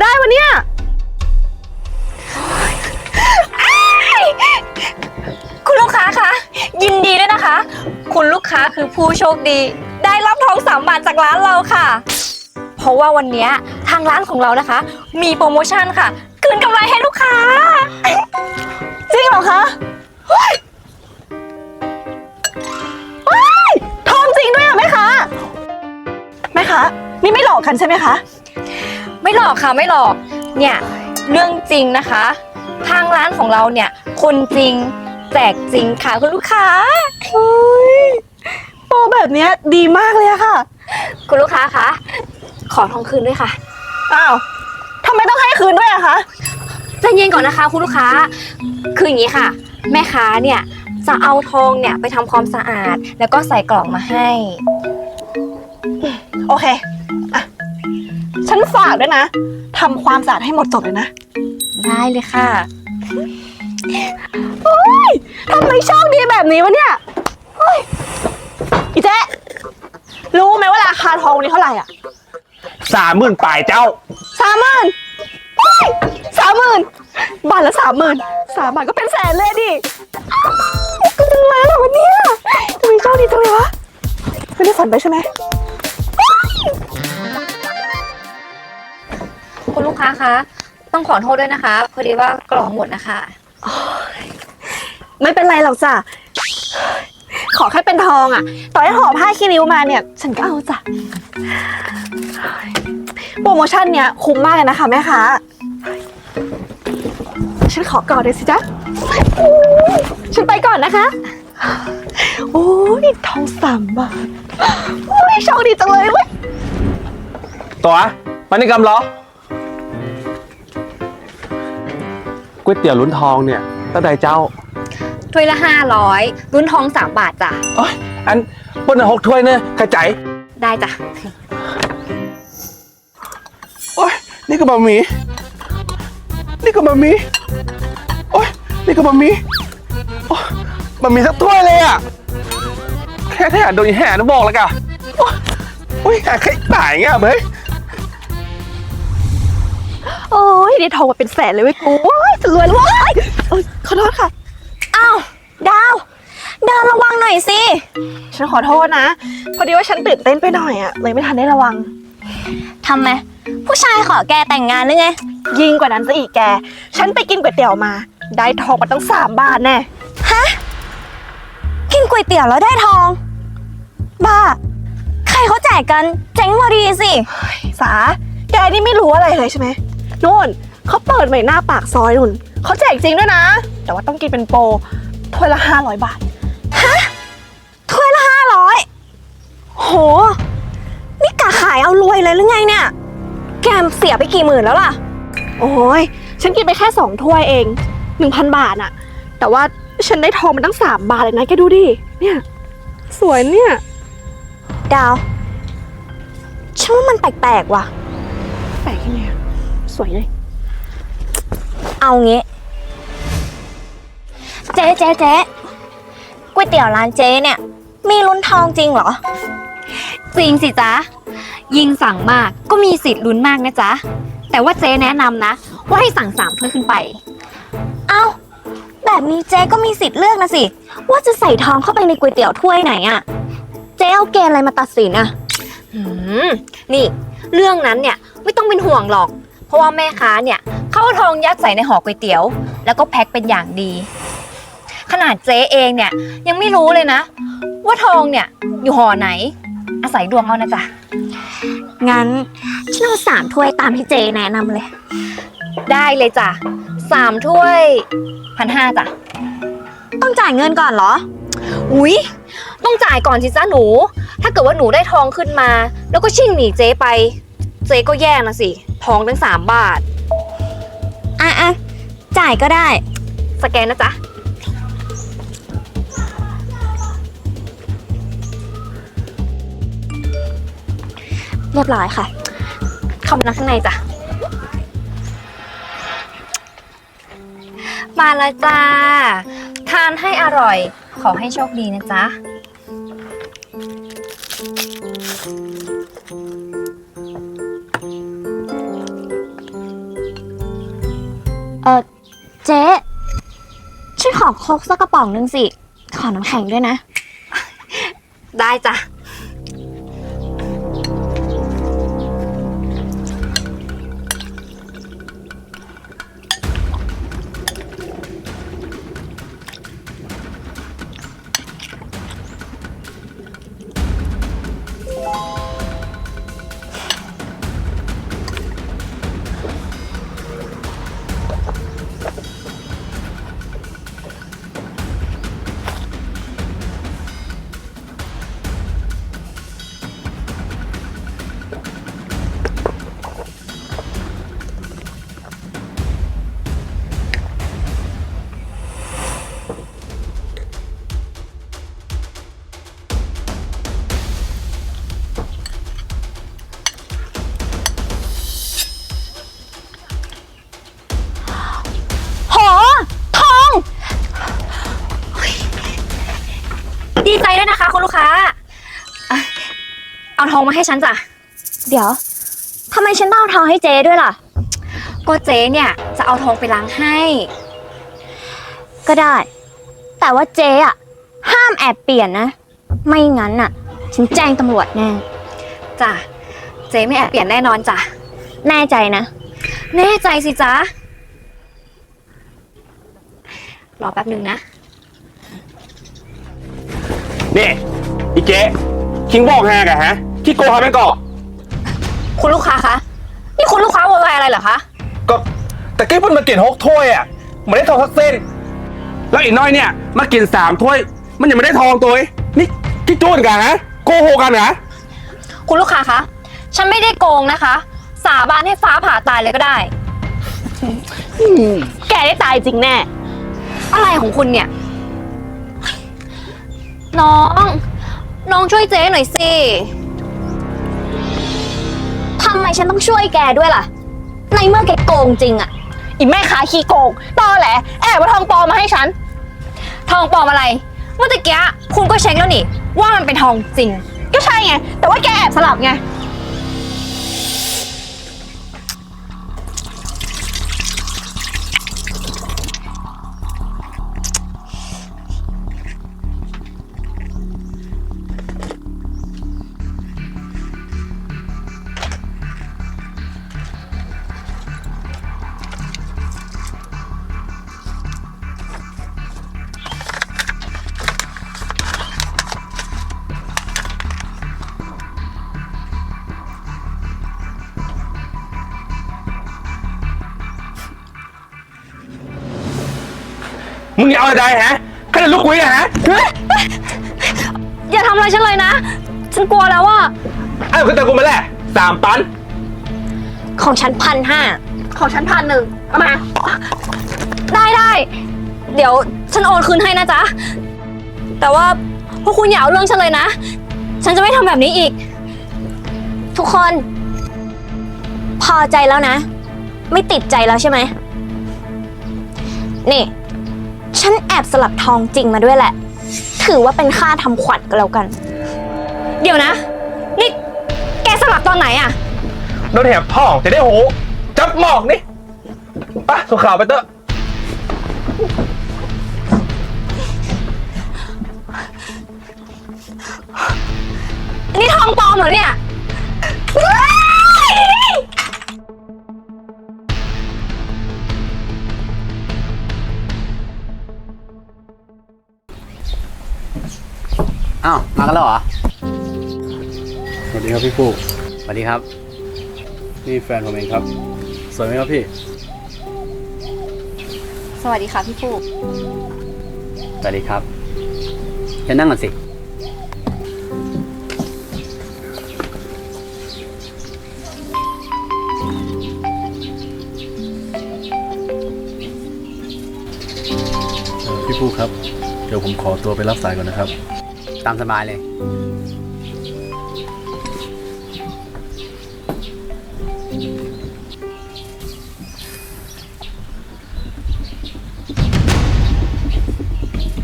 ได้วะเนี่ยคุณลูกค้าคะยินดีด้วยนะคะ คุณลูกค้าคือผู้โชคดี ได้รับทองสามบาทจากร้านเราค่ะ เพราะว่าวันเนี้ยทางร้านของเรานะคะ มีโปรโมชั่นค่ะคืนกำไรให้ลูกค้า จริงเหรอคะเฮ้ยเฮ้ยทองจริงด้วยอะแม่ค้าแม่ค้านี่ไม่หลอกกันใช่ไหมคะ ไม่หลอกค่ะไม่หลอก เนี่ยเรื่องจริงนะคะ ทางร้านของเราเนี่ยคนจริงแจกจริงค่ะคุณลูกค้าเฮ้ยโปรแบบเนี้ยดีมากเลยอะค่ะ คุณลูกค้าคะขอทองคืนด้วยค่ะ อ้าวทำไมต้องให้คืนด้วยอะคะ ใจเย็นก่อนนะคะคุณลูกค้า คืออย่างนี้ค่ะ แม่ค้าเนี่ยจะเอาทองเนี่ยไปทำความสะอาด แล้วก็ใส่กล่องมาให้ โอเคอะ ฉันฝากด้วยนะทำความสะอาดให้หมดจดเลยนะ ได้เลยค่ะทำไมโชคดีแบบนี้วะเนี่ยเฮ้ยอีเจ๊รู้ไหมว่าราคาทองวันนี้เท่าไหร่อะสามหมื่นปลายเจ้า สามหมื่นสามหมื่นบาทละสามหมื่นสามบาทก็เป็นแสนเลยดิอ้าวกูจะรวยแล้วเหรอวันเนี้ยทำไมโชคดีจังเลยวะ ไม่ได้ฝันไปใช่ไหม คุณลูกค้าคะ ต้องขอโทษด้วยนะคะ พอดีว่ากล่องหมดนะคะไม่เป็นไรหรอกจ้ะ ขอแค่เป็นทองอะต่อให้ห่อผ้าคีริ้วมาเนี่ย ฉันก็เอาจ้ะ โปรโมชั่นเนี้ยคุ้มมากเลยนะคะแม่ค้าฉันขอกอดเลยสิจ๊ะฉันไปก่อนนะคะ โอ้ยทองสามบาทโอ้ยโชคดีจังเลยเว้ย ตัวมันนี่กำเหรอ ก๋วยเตี๋ยวลุ้นทองเนี่ยตั้งแต่เจ้าถ้วยละ500รุ่นทอง3บาทจ้ะโอ้ยอันเปิ้ลหกถ้วยเนี่ยกระจายได้จ้ะ โอ้ยนี่ก็บะหมี่นี่ก็บะหมี่โอ้ยนี่ก็บะหมี่โอ้ยบะหมี่สักถ้วยเลยอะแค่แค่โดนแห่นะบอกแล้วกันโอ้ยโอ้ยแค่ใครตายเงี้ยเบ้ย โอ้ยได้ทองมาเป็นแสนเลยเว้ยกูโอ้ยจะรวยแล้วเว้ยเอ้ยขอโทษค่ะ อ้าวดาว เดินระวังหน่อยสิ ฉันขอโทษนะ พอดีว่าฉันตื่นเต้นไปหน่อยอะเลยไม่ทันได้ระวัง ทำไม ผู้ชายขอแกแต่งงานหรือไง ยิ่งกว่านั้นซะอีกแก ฉันไปกินก๋วยเตี๋ยวมา ได้ทองมาตั้งสามบาทแน่กินก๋วยเตี๋ยวแล้วได้ทอง บ้า ใครเขาแจกกัน เจ๋งพอดีสิ สา แกนี่ไม่รู้อะไรเลยใช่ไหมนู่นเขาเปิดใหม่หน้าปากซอยนู่นเขาแจกจริงด้วยนะ แต่ว่าต้องกินเป็นโปรถ้วยละห้าร้อยบาทถ้วยละห้าร้อยโห นี่กะขายเอารวยเลยหรือไงเนี่ย แกมเสียไปกี่หมื่นแล้วล่ะ โอ้ย ฉันกินไปแค่สองถ้วยเองหนึ่งพันบาทอะแต่ว่าฉันได้ทองมาตั้งสามบาทเลยนะแกดูดิ เนี่ย สวยเนี่ย ดาวฉันว่ามันแปลกๆว่ะ แปลกยังไงอะสวยเลย เอางี้เจ๊เจ๊เจ๊ก๋วยเตี๋ยวร้านเจ๊เนี่ย มีลุ้นทองจริงเหรอ จริงสิจ๊ะ ยิ่งสั่งมากก็มีสิทธิ์ลุ้นมากนะจ๊ะ แต่ว่าเจ๊แนะนำนะ ว่าให้สั่งสามถ้วยขึ้นไป เอ้าแบบนี้เจ๊ก็มีสิทธิ์เลือกนะสิ ว่าจะใส่ทองเข้าไปในก๋วยเตี๋ยวถ้วยไหนอะเจ๊เอาเกณฑ์อะไรมาตัดสินอะ หืมนี่ เรื่องนั้นเนี่ยไม่ต้องเป็นห่วงหรอก เพราะว่าแม่ค้าเนี่ยเข้าเอาทองยัดใส่ในห่อก๋วยเตี๋ยว แล้วก็แพ็คเป็นอย่างดี ขนาดเจ๊เองเนี่ยยังไม่รู้เลยนะ ว่าทองเนี่ยอยู่ห่อไหน อาศัยดวงเอานะจ๊ะงั้นฉันเอาสามถ้วยตามที่เจแนะนำเลย ได้เลยจ้ะสามถ้วยพันห้าจ้ะต้องจ่ายเงินก่อนเหรอ อุ๊ย ต้องจ่ายก่อนสิจ้าหนู ถ้าเกิดว่าหนูได้ทองขึ้นมา แล้วก็ชิ่งหนีเจ๊ไป เจ๊ก็แย่นะสิ ทองตั้งสามบาท อะอะจ่ายก็ได้ สแกนนะจ๊ะ เรียบร้อยค่ะ เข้ามานั่งข้างในจ้ะ มาแล้วจ้า ทานให้อร่อย ขอให้โชคดีนะจ๊ะ เจ๊ฉันขอโคกสักกระป๋องหนึ่งสิ ขอน้ำแข็งด้วยนะ ได้จ้ะ อาทองมาให้ฉันจ้ะ เดี๋ยวทำไมฉันต้องเอาทองให้เจ๊ด้วยล่ะ ก็เจ๊เนี่ย จะเอาทองไปล้างให้ ก็ได้ แต่ว่าเจ๊อะห้ามแอบเปลี่ยนนะ ไม่งั้นน่ะฉันแจ้งตำรวจแน่จ้ะ เจ๊ไม่แอบเปลี่ยนแน่นอนจ้ะ แน่ใจนะ แน่ใจสิจ๊ะ รอแป๊บหนึ่งนะ นี่อีเจ๊คิงบอกแฮกอะฮะ ที่โกหกแม่งก่อคุณลูกค้าคะ นี่คุณลูกค้าโวยวายอะไรเหรอคะ ก็แต่กี้เพิ่นมากินหกถ้วยอะไม่ได้ทองสักเส้น แล้วอีกน้อยเนี่ยมากินสามถ้วย มันยังไม่ได้ทองตัวเองนี่ที่จูนกันฮะโกหกกันเหรอคุณลูกค้าคะ ฉันไม่ได้โกงนะคะ สาบานให้ฟ้าผ่าตายเลยก็ได้ แกได้ตายจริงแน่ อะไรของคุณเนี่ย น้อง น้องช่วยเจ๊หน่อยสิ ทำไมฉันต้องช่วยแกด้วยล่ะ ในเมื่อแกโกงจริงอะอีแม่ค้าขี้โกงตอแหลแอบมาทองปลอมมาให้ฉัน ทองปลอมอะไร เมื่อตะกี้คุณก็เช็คแล้วนี่ ว่ามันเป็นทองจริง ก็ใช่ไง แต่ว่าแกแอบสลับไง มึงอย่าเอาอะไรฮะแค่ลูกกุ้ยอะฮะอย่าทำอะไรฉันเลยนะ ฉันกลัวแล้วว่าไอ้คือตะกูมาแหละสามปันของฉันพันห้าของฉันพันหนึ่งเอามา ได้ได้ เดี๋ยวฉันโอนคืนให้นะจ๊ะ แต่ว่าพวกคุณอย่าเอาเรื่องฉันเลยนะ ฉันจะไม่ทำแบบนี้อีก ทุกคน พอใจแล้วนะ ไม่ติดใจแล้วใช่ไหม นี่ ฉันแอบสลับทองจริงมาด้วยแหละ ถือว่าเป็นค่าทำขวัญก็แล้วกัน เดี๋ยวนะ นี่แกสลับตอนไหนอะโดนแหบท้องจะได้โห จับหมอกนี่ไปสุขาวไปเตอะนี่ทองปลอมเหรอเนี่ย อ้าวมากันแล้วเหรอ สวัสดีครับพี่ฟูกสวัสดีครับ นี่แฟนผมเองครับ สวยไหมครับพี่ สวัสดีค่ะพี่ฟูสวัสดีครับจะนั่งก่อนสิเอ่อพี่ฟูกครับ เดี๋ยวผมขอตัวไปรับสายก่อนนะครับ ตามสบายเลย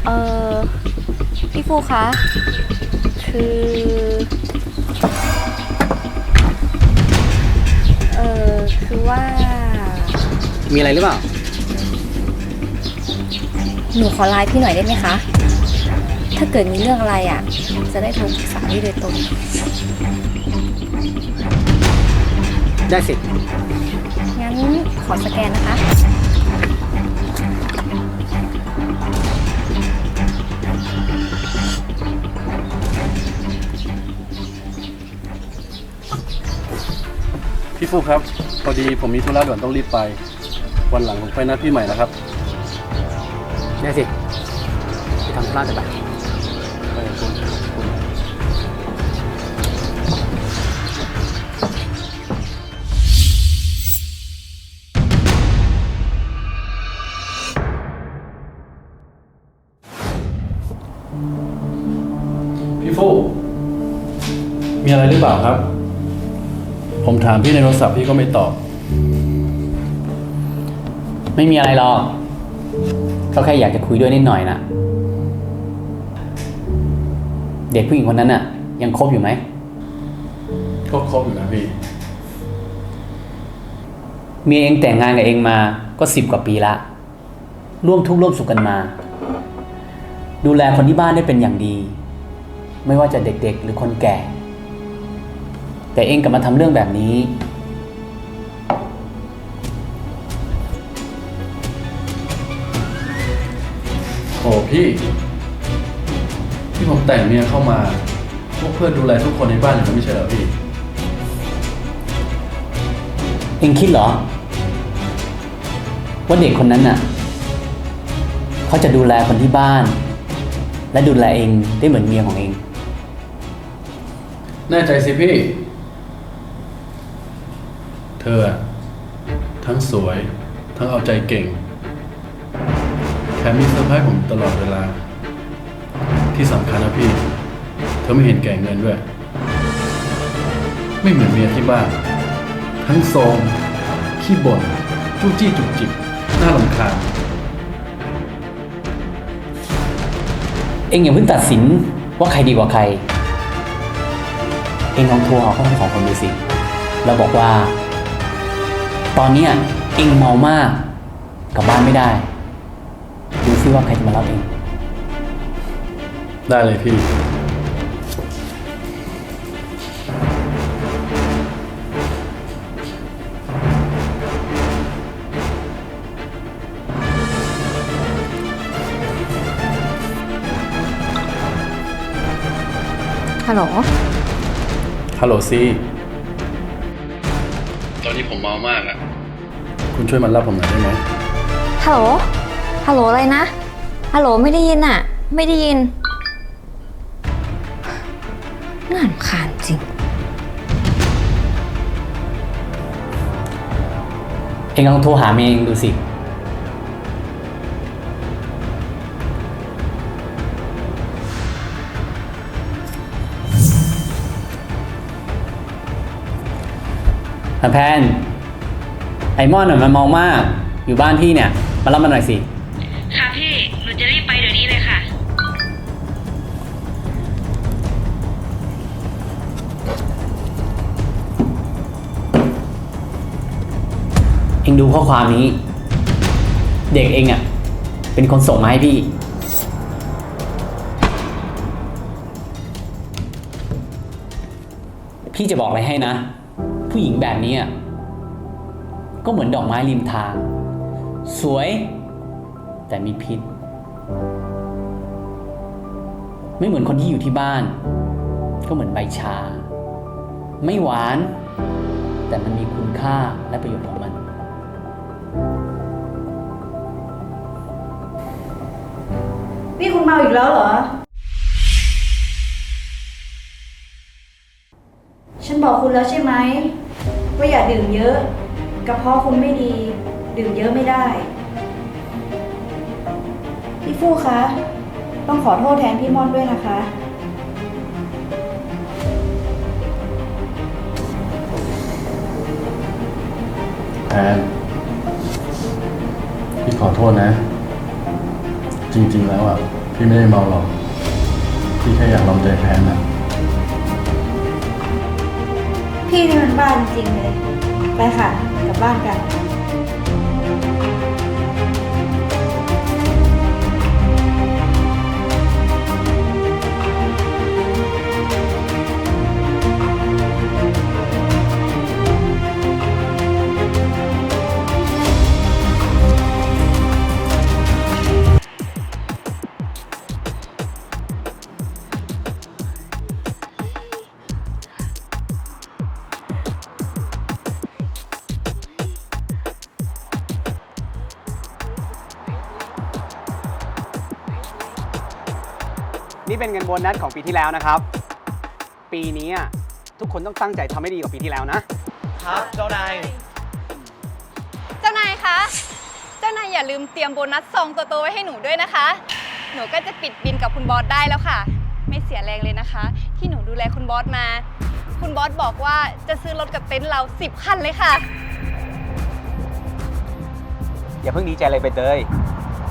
เออพี่ฟูคะ คือ เออคือว่า มีอะไรหรือเปล่า หนูขอไลน์พี่หน่อยได้ไหมคะ ถ้าเกิดมีเรื่องอะไรอะ จะได้โทรปรึกษาพี่โดยตรง ได้สิ งั้นขอสแกนนะคะ พี่ฟูครับ พอดีผมมีธุระด่วนต้องรีบไป วันหลังผมค่อยนัดพี่ใหม่นะครับ ได้สิ ไปทำธุระกันไปไป มีอะไรหรือเปล่าครับ ผมถามพี่ในโทรศัพท์พี่ก็ไม่ตอบ ไม่มีอะไรหรอก ก็แค่อยากจะคุยด้วยนิดหน่อยนะเด็กผู้หญิงคนนั้นน่ะ ยังคบอยู่ไหม ก็ครบอยู่นะพี่ เมียเองแต่งงานกับเองมาก็สิบกว่าปีละ ร่วมทุกข์ร่วมสุขกันมา ดูแลคนที่บ้านได้เป็นอย่างดี ไม่ว่าจะเด็กๆ หรือคนแก่ แต่เองกลับมาทำเรื่องแบบนี้ โอ้พี่ ที่ผมแต่งเมียเข้ามา พวกเพื่อนดูแลทุกคนในบ้านอย่างนั้นไม่ใช่เหรอพี่ เองคิดเหรอ ว่าเด็กคนนั้นน่ะ เขาจะดูแลคนที่บ้าน และดูแลเองได้เหมือนเมียของเอง แน่ใจสิพี่เธออะทั้งสวย ทั้งเอาใจเก่ง แถมมีเซอร์ไพรส์ผมตลอดเวลา ที่สำคัญนะพี่ เธอไม่เห็นแก่เงินด้วย ไม่เหมือนเมียที่บ้าน ทั้งโซมขี้บ่นจู้จี้จุกจิกน่ารำคาญเองอย่าเพิ่งตัดสินว่าใครดีกว่าใคร เองลองโทรหาเขาทั้งสองคนดูสิ แล้วบอกว่า ตอนเนี้ยเองเมามากกลับบ้านไม่ได้ดูซิว่าใครจะมารับเอง ได้เลยพี่ ฮัลโหล ฮัลโหลซีตอนนี้ผมเมามากอะ คุณช่วยมารับผมหน่อยได้ไหมฮัลโหล ฮัลโหลอะไรนะ ฮัลโหลไม่ได้ยินอะไม่ได้ยินน่ารำคาญจริง เองลองโทรหาเมย์เองดูสิ แพน ไอมอนน่ะมันเมามาก อยู่บ้านพี่เนี่ย มารับมันหน่อยสิ ค่ะพี่ หนูจะรีบไปเดี๋ยวนี้เลยค่ะ เองดูข้อความนี้ เด็กเองอะ เป็นคนส่งมาให้พี่ พี่จะบอกอะไรให้นะ ผู้หญิงแบบนี้อะ ก็เหมือนดอกไม้ริมทาง สวย แต่มีพิษ ไม่เหมือนคนที่อยู่ที่บ้าน ก็เหมือนใบชา ไม่หวาน แต่มันมีคุณค่าและประโยชน์ของมัน นี่คุณเมาอีกแล้วเหรอ ฉันบอกคุณแล้วใช่ไหมว่าอย่าดื่มเยอะ กระเพาะคุณไม่ดี ดื่มเยอะไม่ได้ พี่ฟู่คะ ต้องขอโทษแทนพี่ม่อนด้วยนะคะแพนพี่ขอโทษนะ จริงๆแล้วอะ พี่ไม่ได้เมาหรอก พี่แค่อยากลองใจแพนนะ พี่นี่มันบ้าจริงๆเลย ไปค่ะ กลับบ้านกัน เป็นเงินโบนัสของปีที่แล้วนะครับ ปีนี้อะทุกคนต้องตั้งใจทำให้ดีกว่าปีที่แล้วนะ ครับเจ้านายเจ้านายคะ เจ้านายอย่าลืมเตรียมโบนัสซองโตๆไว้ให้หนูด้วยนะคะ หนูก็จะปิดบินกับคุณบอสได้แล้วค่ะ ไม่เสียแรงเลยนะคะ ที่หนูดูแลคุณบอสมา คุณบอสบอกว่าจะซื้อรถกับเต็นท์เรา 10 คันเลยค่ะ อย่าเพิ่งดีใจเลยไปเตย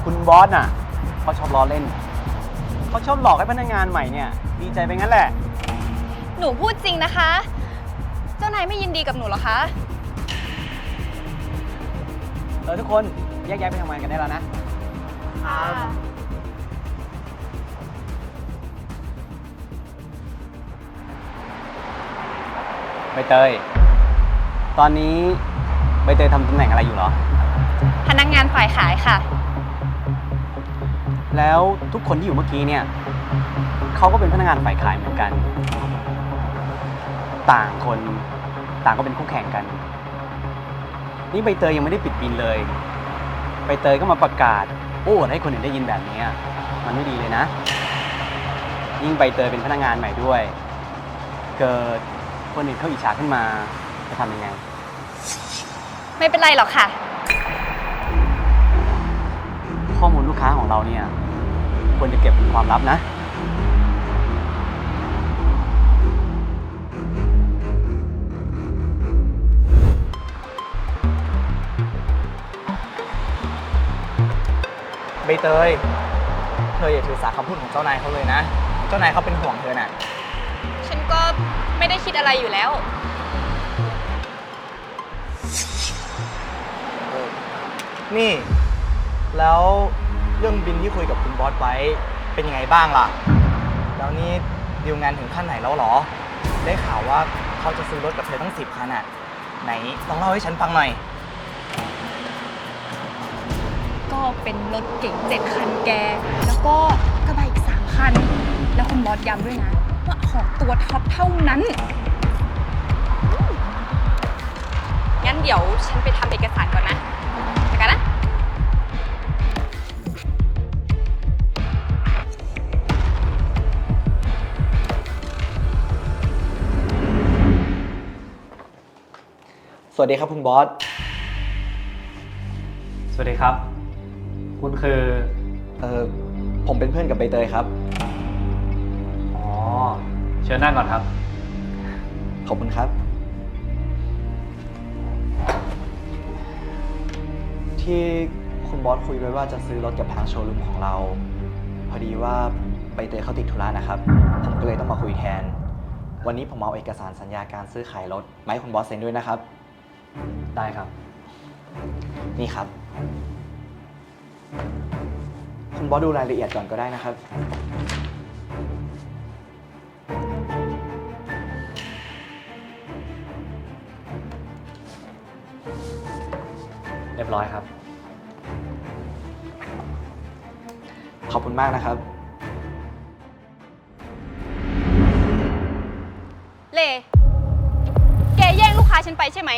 คุณบอสน่ะเขาชอบล้อเล่น เขาชอบหลอกให้พนักงานใหม่เนี่ยดีใจไปงั้นแหละ หนูพูดจริงนะคะ เจ้านายไม่ยินดีกับหนูเหรอคะ เออทุกคนแยกย้ายไปทำงานกันได้แล้วนะใบเตย ตอนนี้ใบเตยทำตำแหน่งอะไรอยู่เหรอ พนักงานฝ่ายขายค่ะ แล้วทุกคนที่อยู่เมื่อกี้เนี่ยเขาก็เป็นพนักงานฝ่ายขายเหมือนกัน ต่างคนต่างก็เป็นคู่แข่งกัน นี่ใบเตยยังไม่ได้ปิดบินเลย ใบเตยก็มาประกาศโอ้ให้คนอื่นได้ยินแบบนี้มันไม่ดีเลยนะ ยิ่งใบเตยเป็นพนักงานใหม่ด้วย เกิดคนอื่นเขาอิจฉาขึ้นมาจะทำยังไง ไม่เป็นไรหรอกค่ะ ข้อมูลลูกค้าของเราเนี่ย ควรจะเก็บเป็นความลับนะ ใบเตย เธออย่าถือสาคำพูดของเจ้านายเขาเลยนะ เจ้านายเขาเป็นห่วงเธอน่ะ ฉันก็ไม่ได้คิดอะไรอยู่แล้ว นี่ แล้ว เรื่องบินที่คุยกับคุณบอสไว้เป็นยังไงบ้างล่ะ แล้วนี่ดีลงานถึงขั้นไหนแล้วเหรอ ได้ข่าวว่าเขาจะซื้อรถกับเธอตั้งสิบคันอะไหนลองเล่าให้ฉันฟังหน่อย ก็เป็นรถเก๋งเจ็ดคันแก แล้วก็กระบะอีกสามคัน แล้วคุณบอสย้ำด้วยนะ ว่าของตัวท็อปเท่านั้น งั้นเดี๋ยวฉันไปทำเอกสารก่อนนะ สวัสดีครับคุณบอส สวัสดีครับ คุณคือเออผมเป็นเพื่อนกับใบเตยครับ อ๋อเชิญนั่งก่อนครับ ขอบคุณครับ ที่คุณบอสคุยไว้ว่าจะซื้อรถกับทางโชว์รูมของเรา พอดีว่าใบเตยเขาติดธุระนะครับ ผมก็เลยต้องมาคุยแทน วันนี้ผมเอาเอกสารสัญญาการซื้อขายรถมาให้คุณบอสเซ็นด้วยนะครับ ได้ครับ นี่ครับ คุณบอสดูรายละเอียดก่อนก็ได้นะครับ เรียบร้อยครับ ขอบคุณมากนะครับ เล แกแย่งลูกค้าฉันไปใช่ไหม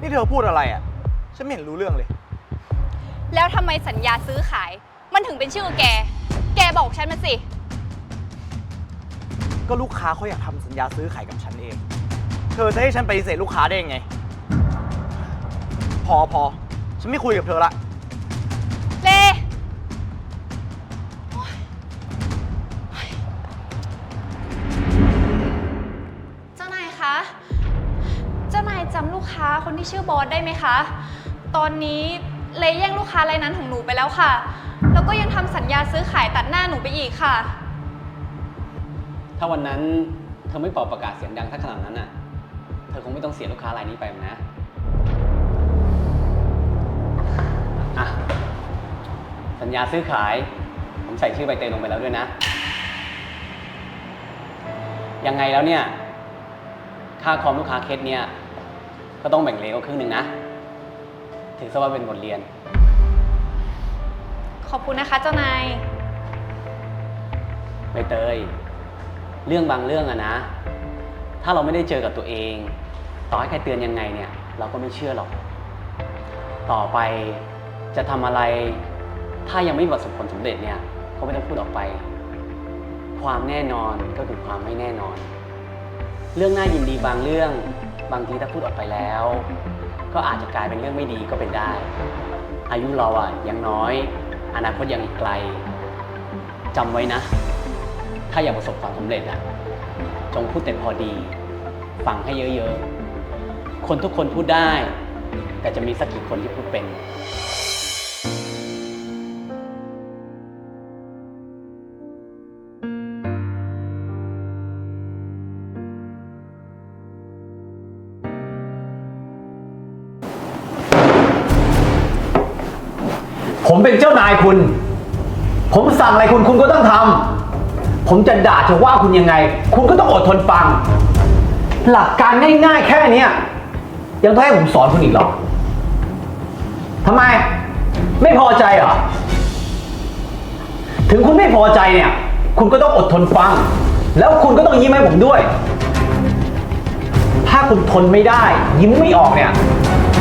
นี่เธอพูดอะไรอะ ฉันไม่เห็นรู้เรื่องเลย แล้วทำไมสัญญาซื้อขาย มันถึงเป็นชื่อแก แกบอกฉันมาสิ ก็ลูกค้าเขาอยากทำสัญญาซื้อขายกับฉันเอง เธอจะให้ฉันปฏิเสธลูกค้าได้ยังไง พอพอ ฉันไม่คุยกับเธอละ ชื่อบอสได้ไหมคะ ตอนนี้เลยแย่งลูกค้ารายนั้นของหนูไปแล้วค่ะ แล้วก็ยังทำสัญญาซื้อขายตัดหน้าหนูไปอีกค่ะ ถ้าวันนั้นเธอไม่เป่าประกาศเสียงดังสักขนาดนั้นน่ะ เธอคงไม่ต้องเสียลูกค้ารายนี้ไปหรอกนะ อะ สัญญาซื้อขาย ผมใส่ชื่อใบเตยลงไปแล้วด้วยนะ ยังไงแล้วเนี่ย ค่าคอมลูกค้าเคสเนี่ย ก็ต้องแบ่งเลก็ครึ่งหนึ่งนะ ถือซะว่าเป็นบทเรียน ขอบคุณนะคะเจ้านาย ใบเตย เรื่องบางเรื่องอะนะ ถ้าเราไม่ได้เจอกับตัวเอง ต่อให้ใครเตือนยังไงเนี่ย เราก็ไม่เชื่อหรอก ต่อไปจะทำอะไร ถ้ายังไม่ประสบผลสำเร็จเนี่ย ก็ไม่ต้องพูดออกไป ความแน่นอนก็คือความไม่แน่นอน เรื่องน่ายินดีบางเรื่อง บางทีถ้าพูดออกไปแล้ว ก็อาจจะกลายเป็นเรื่องไม่ดีก็เป็นได้ อายุเราอะยังน้อย อนาคตยังอีกไกลจำไว้นะ ถ้าอยากประสบความสำเร็จอะจงพูดแต่พอดี ฟังให้เยอะๆ คนทุกคนพูดได้ แต่จะมีสักกี่คนที่พูดเป็น เป็นเจ้านายคุณ ผมสั่งอะไรคุณคุณก็ต้องทำผมจะด่าจะว่าคุณยังไง คุณก็ต้องอดทนฟัง หลักการง่ายๆ แค่เนี้ยยังต้องให้ผมสอนคุณอีกเหรอทำไม ไม่พอใจเหรอ ถึงคุณไม่พอใจเนี่ย คุณก็ต้องอดทนฟัง แล้วคุณก็ต้องยิ้มให้ผมด้วย ถ้าคุณทนไม่ได้ ยิ้มไม่ออกเนี่ย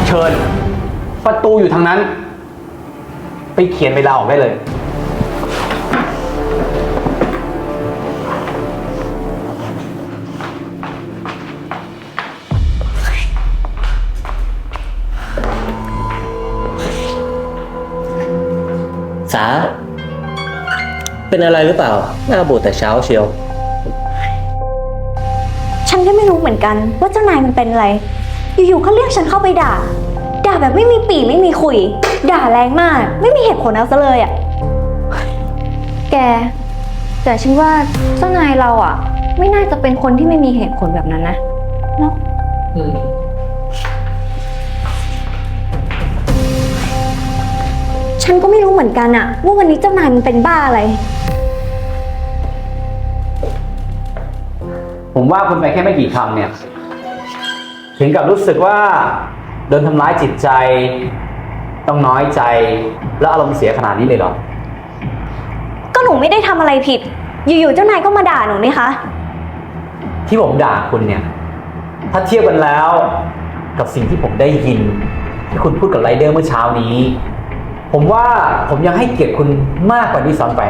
เชิญ ประตูอยู่ทางนั้น ไปเขียนเวลาออกได้เลย สา เป็นอะไรหรือเปล่า หน้าบูดแต่เช้าเชียว ฉันก็ไม่รู้เหมือนกันว่าเจ้านายมันเป็นอะไร อยู่ๆเขาเรียกฉันเข้าไปด่า ด่าแบบไม่มีปีไม่มีคุย ด่าแรงมาก ไม่มีเหตุผลเอาซะเลยอะแก แต่ฉันว่าเจ้านายเราอะ ไม่น่าจะเป็นคนที่ไม่มีเหตุผลแบบนั้นนะเนาะฉันก็ไม่รู้เหมือนกันอะว่าวันนี้เจ้านายมันเป็นบ้าอะไร ผมว่าคุณไปแค่ไม่กี่คำเนี่ย ถึงกับรู้สึกว่า โดนทำร้ายจิตใจ ต้องน้อยใจ แล้วอารมณ์เสียขนาดนี้เลยเหรอ ก็หนูไม่ได้ทำอะไรผิด อยู่ๆเจ้านายก็มาด่าหนูนี่คะ ที่ผมด่าคุณเนี่ย ถ้าเทียบกันแล้ว กับสิ่งที่ผมได้ยิน ที่คุณพูดกับไรเดอร์เมื่อเช้านี้ ผมว่าผมยังให้เกียรติคุณมากกว่านี้ซ้ำไป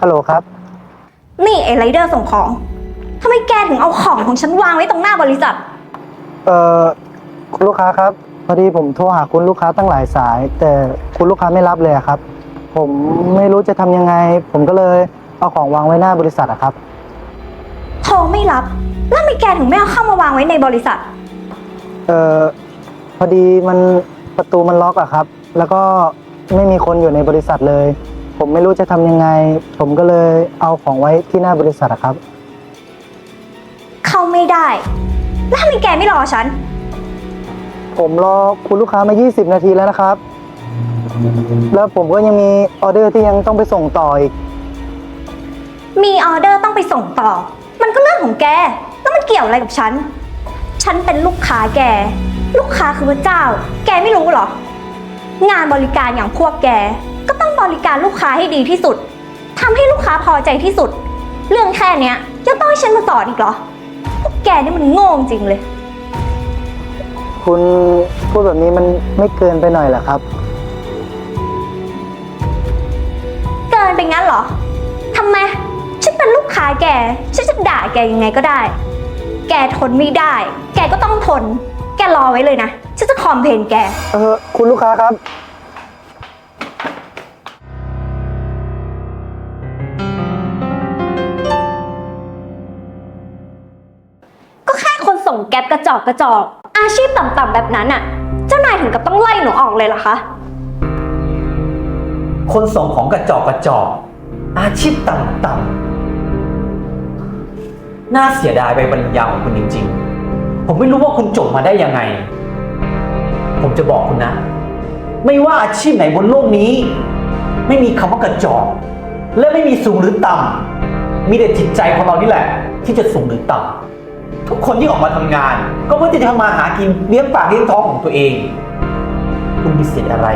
ฮัลโหลครับ นี่ไอ้ไรเดอร์ส่งของทำไมแกถึงเอาของของฉันวางไว้ตรงหน้าบริษัท เอ่อคุณลูกค้าครับพอดีผมโทรหาคุณลูกค้าตั้งหลายสาย แต่คุณลูกค้าไม่รับเลยอะครับ ผมไม่รู้จะทำยังไง ผมก็เลยเอาของวางไว้หน้าบริษัทอะครับ โทรไม่รับ แล้วทำไมแกถึงไม่เอาเข้ามาวางไว้ในบริษัท เอ่อพอดีมันประตูมันล็อกอะครับ แล้วก็ไม่มีคนอยู่ในบริษัทเลย ผมไม่รู้จะทำยังไง ผมก็เลยเอาของไว้ที่หน้าบริษัทอะครับ เข้าไม่ได้ แล้วทำไมแกไม่รอฉัน ผมรอคุณลูกค้ามา 20 นาทีแล้วนะครับ แล้วผมก็ยังมีออเดอร์ที่ยังต้องไปส่งต่ออีก มีออเดอร์ต้องไปส่งต่อ มันก็เรื่องของแก แล้วมันเกี่ยวอะไรกับฉัน ฉันเป็นลูกค้าแก ลูกค้าคือพระเจ้า แกไม่รู้เหรอ งานบริการอย่างพวกแก ก็ต้องบริการลูกค้าให้ดีที่สุดทำให้ลูกค้าพอใจที่สุด เรื่องแค่เนี้ยยังต้องให้ฉันมาสอนอีกเหรอพวกแกนี่มันโง่จริงเลย คุณพูดแบบนี้มันไม่เกินไปหน่อยเหรอครับ เกินไปงั้นเหรอทำไมฉันเป็นลูกค้าแกฉันจะด่าแกยังไงก็ได้ แกทนไม่ได้ แกก็ต้องทน แกรอไว้เลยนะฉันจะคอมเพลนแก เออคุณลูกค้าครับ กระจอกกระจอก อาชีพต่ำๆแบบนั้นน่ะเจ้านายถึงกับต้องไล่หนูออกเลยเหรอคะ คนส่งของกระจอกกระจอก อาชีพต่ำๆน่าเสียดายไปบรรยาของคุณจริง ๆ ผมไม่รู้ว่าคุณจบมาได้ยังไง ผมจะบอกคุณนะ ไม่ว่าอาชีพไหนบนโลกนี้ ไม่มีคำว่ากระจอก และไม่มีสูงหรือต่ำมีแต่จิตใจของเรานี่แหละ ที่จะสูงหรือต่ำ ทุกคนที่ออกมาทำงาน ก็เพื่อจะทำมาหากินเลี้ยงปากเลี้ยงท้องของตัวเอง คุณมีสิทธิ์อะไร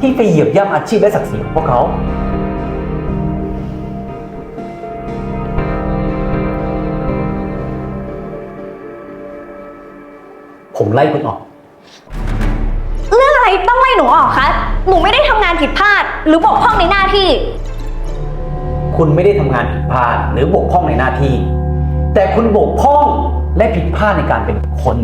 ที่ไปเหยียบย่ำอาชีพและศักดิ์ศรีของพวกเขาผมไล่คุณออก เรื่องอะไรต้องไล่หนูออกคะ หนูไม่ได้ทำงานผิดพลาด หรือบกพร่องในหน้าที่ คุณไม่ได้ทำงานผิดพลาดหรือบกพร่องในหน้าที่ แต่คุณบกพร่องและผิดพลาดในการเป็นคน